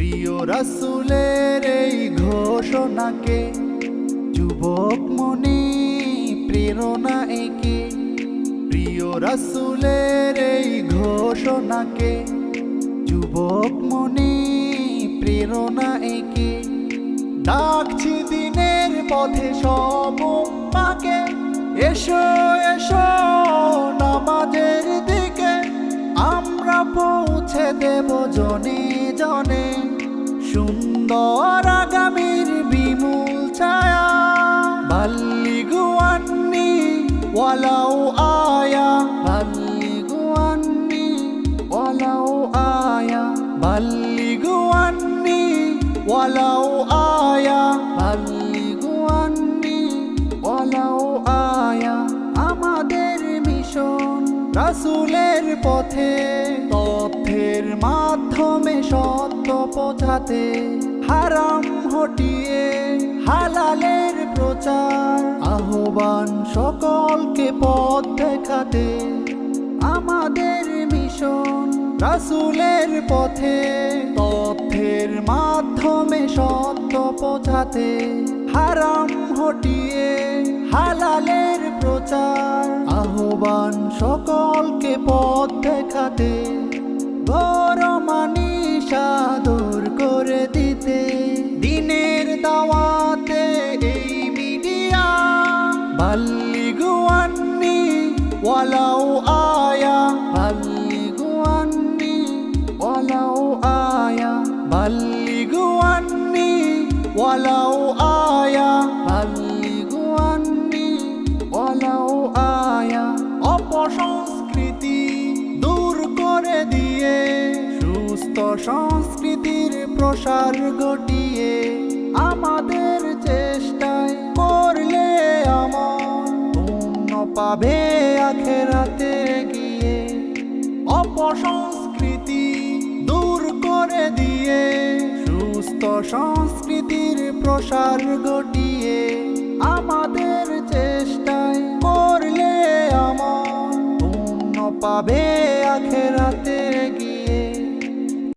প্রিয় রাসুলের এই ঘোষণাকে, যুবক মনে, প্রেরণা একে। প্রিয় রাসুলের এই ঘোষণাকে, যুবক মনে, প্রেরণা একে। ডাকছি দিনের পথে সব মাকে এসো এসো। দেব জনে জনে সুন্দর আগামীর বিমূল ছায়া। বাল্লি গুয়ান্নি ওয়ালাও আয়া বাল্লি গুয়ান্নি ওয়ালাও আয়া বাল্লি গুয়ান্নি ওয়ালাও আয়া রাসুলের পথে, তথ্যের মাধ্যমে সত্য পৌঁছাতে, হারাম হটিয়ে হালালের প্রচার, আহ্বান সকলকে পথ দেখাতে, আমাদের মিশন রাসুলের পথে, তথ্যের মাধ্যমে সত্য পৌঁছাতে, হারাম হটিয়ে হালালের প্রচার, আহ্বান সকলকে পথ দেখাতে ঘোর মানিসা দূর করে দিতে। দিনের দাওয়াতে এই মিডিয়া বাল্লি গুয়ান্নি ওয়ালাও আয়া বাল্লি গুয়ান্নি ওয়ালাও আয়া বাল্লি গুয়ান্নি ওয়ালাও আয়া বাল্লি গুয়ান্নি ওয়ালাও আয়া সুস্থ সংস্কৃতির প্রসার ঘটিয়ে আমাদের চেষ্টায় করলে আমল পূর্ণ পাবে আখেরাতে গিয়ে, অপসংস্কৃতি দূর করে দিয়ে, সুস্থ সংস্কৃতির প্রসার ঘটিয়ে আমাদের চেষ্টায় করলে আমল পূর্ণ পাবে আখেরাতে